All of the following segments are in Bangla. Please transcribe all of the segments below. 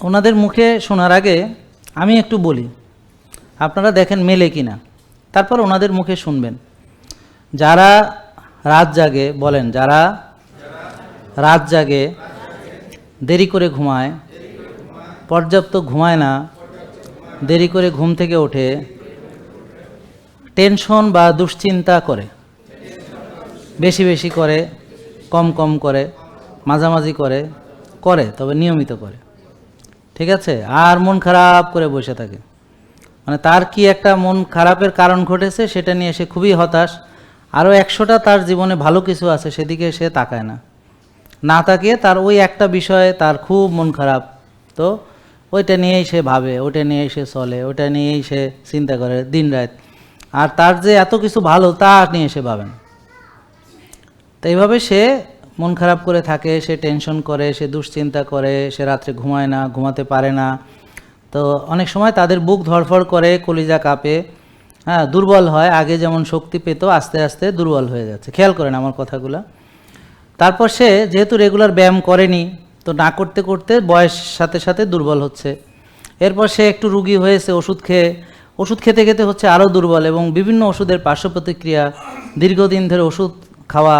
ওনাদের মুখে শোনার আগে আমি একটু বলি, আপনারা দেখেন মেলে কিনা। তারপর ওনাদের মুখে শুনবেন। যারা রাত জাগে, বলেন, যারা রাত জাগে, দেরি করে ঘুমায়, পর্যাপ্ত ঘুমায় না, দেরি করে ঘুম থেকে ওঠে, টেনশন বা দুশ্চিন্তা করে। বেশি বেশি করে, কম কম করে, মাঝামাঝি করে করে, তবে নিয়মিত করে। ঠিক আছে? আর মন খারাপ করে বসে থাকে। মানে তার কি একটা মন খারাপের কারণ ঘটেছে সেটা নিয়ে সে খুবই হতাশ। আরও একশোটা তার জীবনে ভালো কিছু আছে সেদিকে সে তাকায় না। না তাকিয়ে তার ওই একটা বিষয়ে তার খুব মন খারাপ। তো ওইটা নিয়েই সে ভাবে, ওইটা নিয়েই সে চলে, ওইটা নিয়েই সে চিন্তা করে দিন রাত। আর তার যে এত কিছু ভালো তা নিয়ে সে ভাবেন তো এইভাবে সে মন খারাপ করে থাকে, সে টেনশন করে, সে দুশ্চিন্তা করে, সে রাত্রে ঘুমায় না, ঘুমাতে পারে না। তো অনেক সময় তাদের বুক ধড়ফড় করে, কলিজা কাঁপে। হ্যাঁ দুর্বল হয়, আগে যেমন শক্তি পেত, আস্তে আস্তে দুর্বল হয়ে যাচ্ছে। খেয়াল করেন আমার কথাগুলো। তারপর সে যেহেতু রেগুলার ব্যায়াম করেনি, তো না করতে করতে বয়স সাথে সাথে দুর্বল হচ্ছে। এরপর সে একটু রুগী হয়েছে ওষুধ খেয়ে, ওষুধ খেতে খেতে হচ্ছে আরও দুর্বল এবং বিভিন্ন ওষুধের পার্শ্ব প্রতিক্রিয়া দীর্ঘদিন ধরে ওষুধ খাওয়া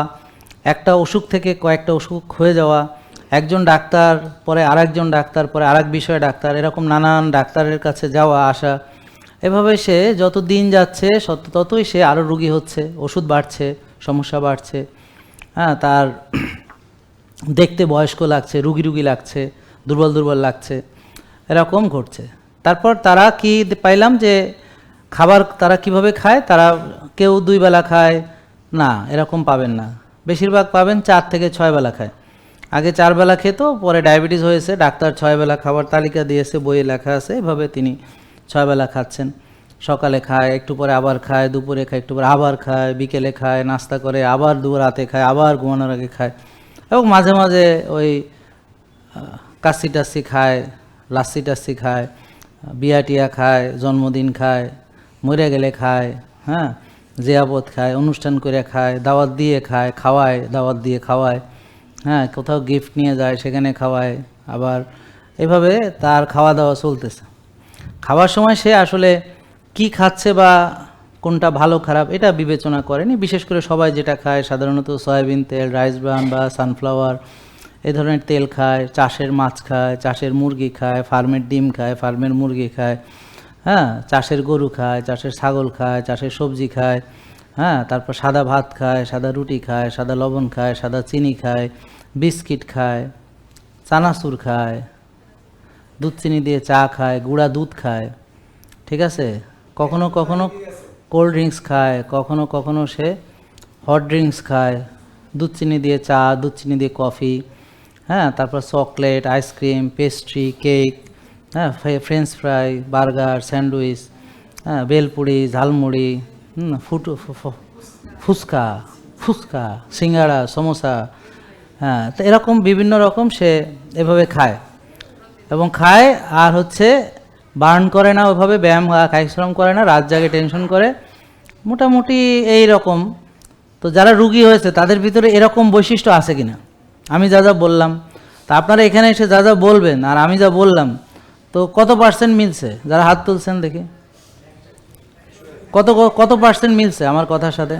একটা অসুখ থেকে কয়েকটা অসুখ হয়ে যাওয়া, একজন ডাক্তার, পরে আরেকজন ডাক্তার, পরে আরেক বিষয়ে ডাক্তার, এরকম নানান ডাক্তারের কাছে যাওয়া, আসা। এভাবে সে যত দিন যাচ্ছে ততই সে আরও রুগী হচ্ছে, ওষুধ বাড়ছে, সমস্যা বাড়ছে। হ্যাঁ তার দেখতে বয়স্ক লাগছে, রুগী রুগী লাগছে, দুর্বল দুর্বল লাগছে, এরকম ঘটছে। তারপর তারা কি পাইলাম যে খাবার তারা কীভাবে খায়? তারা কেউ দুই বেলা খায়, না, এরকম পাবেন না। বেশিরভাগ পাবেন চার থেকে ছয় বেলা খায়। আগে চার বেলা খেত, পরে ডায়াবেটিস হয়েছে, ডাক্তার ছয় বেলা খাবার তালিকা দিয়েছে, বইয়ে লেখা আছে, এভাবে তিনি ছয় বেলা খাচ্ছেন। সকালে খায়, একটু পরে আবার খায়, দুপুরে খায়, একটু পরে আবার খায়, বিকেলে খায়, নাস্তা করে, আবার দু রাতে খায়, আবার ঘুমানোর আগে খায় এবং মাঝে মাঝে ওই কাশি টাসি খায়, লাসি টাসি খায়, বিয়া টিয়া খায়, জন্মদিন খায়, মরে গেলে খায় হ্যাঁ? জিয়াবত খায়, অনুষ্ঠান করে খায়, দাওয়াত দিয়ে খায়, খাওয়ায়, দাওয়াত দিয়ে খাওয়ায়। হ্যাঁ কোথাও গিফট নিয়ে যায়, সেখানে খাওয়ায়। আবার এভাবে তার খাওয়া দাওয়া চলতেছে। খাওয়ার সময় সে আসলে কি খাচ্ছে বা কোনটা ভালো, খারাপ, এটা বিবেচনা করেনি। বিশেষ করে সবাই যেটা খায়, সাধারণত সয়াবিন তেল রাইস ব্রান বা সানফ্লাওয়ার এ ধরনের তেল খায়, চাষের মাছ খায়, চাষের মুরগি খায় ফার্মের ডিম খায় ফার্মের মুরগি খায়। হ্যাঁ চাষের গরু খায়, চাষের ছাগল খায়, চাষের সবজি খায় হ্যাঁ তারপর সাদা ভাত খায়, সাদা রুটি খায়, সাদা লবণ খায়, সাদা চিনি খায়, বিস্কিট খায়, চানাচুর খায়, দুধ চিনি দিয়ে চা খায়, গুঁড়া দুধ খায়, ঠিক আছে? কখনো কখনো কোল্ড ড্রিঙ্কস খায়, কখনো কখনো সে হট ড্রিঙ্কস খায়, দুধ চিনি দিয়ে চা, দুধ চিনি দিয়ে কফি হ্যাঁ তারপর chocolate, ice cream, pastry, cake হ্যাঁ ফ্রেঞ্চ ফ্রাই বার্গার স্যান্ডউইচ হ্যাঁ বেলপুরি, ঝালমুড়ি, হুম, ফুটু ফুচকা ফুচকা, সিঙ্গাড়া, সমোসা হ্যাঁ তো এরকম বিভিন্ন রকম সে এভাবে খায়। এবং খায়, আর হচ্ছে বার্ন করে না ওইভাবে ব্যায়াম কায়শ্রম করে না, রাত জাগে টেনশন করে। মোটামুটি এই রকম। তো যারা রুগী হয়েছে, তাদের ভিতরে এরকম বৈশিষ্ট্য আছে কিনা? আমি যা যা বললাম। তা আপনারা এখানে এসে যা যা বলবেন, আর আমি যা বললাম তো কত পার্সেন্ট মিলছে? যারা হাত তুলছেন দেখি। কত কত পার্সেন্ট মিলছে আমার কথার সাথে?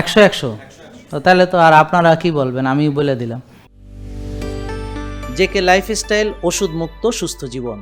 একশো একশো। তো তাহলে তো আর আপনারা কি বলবেন? আমি বলে দিলাম। জেকে লাইফস্টাইল ওষুধ মুক্ত সুস্থ জীবন।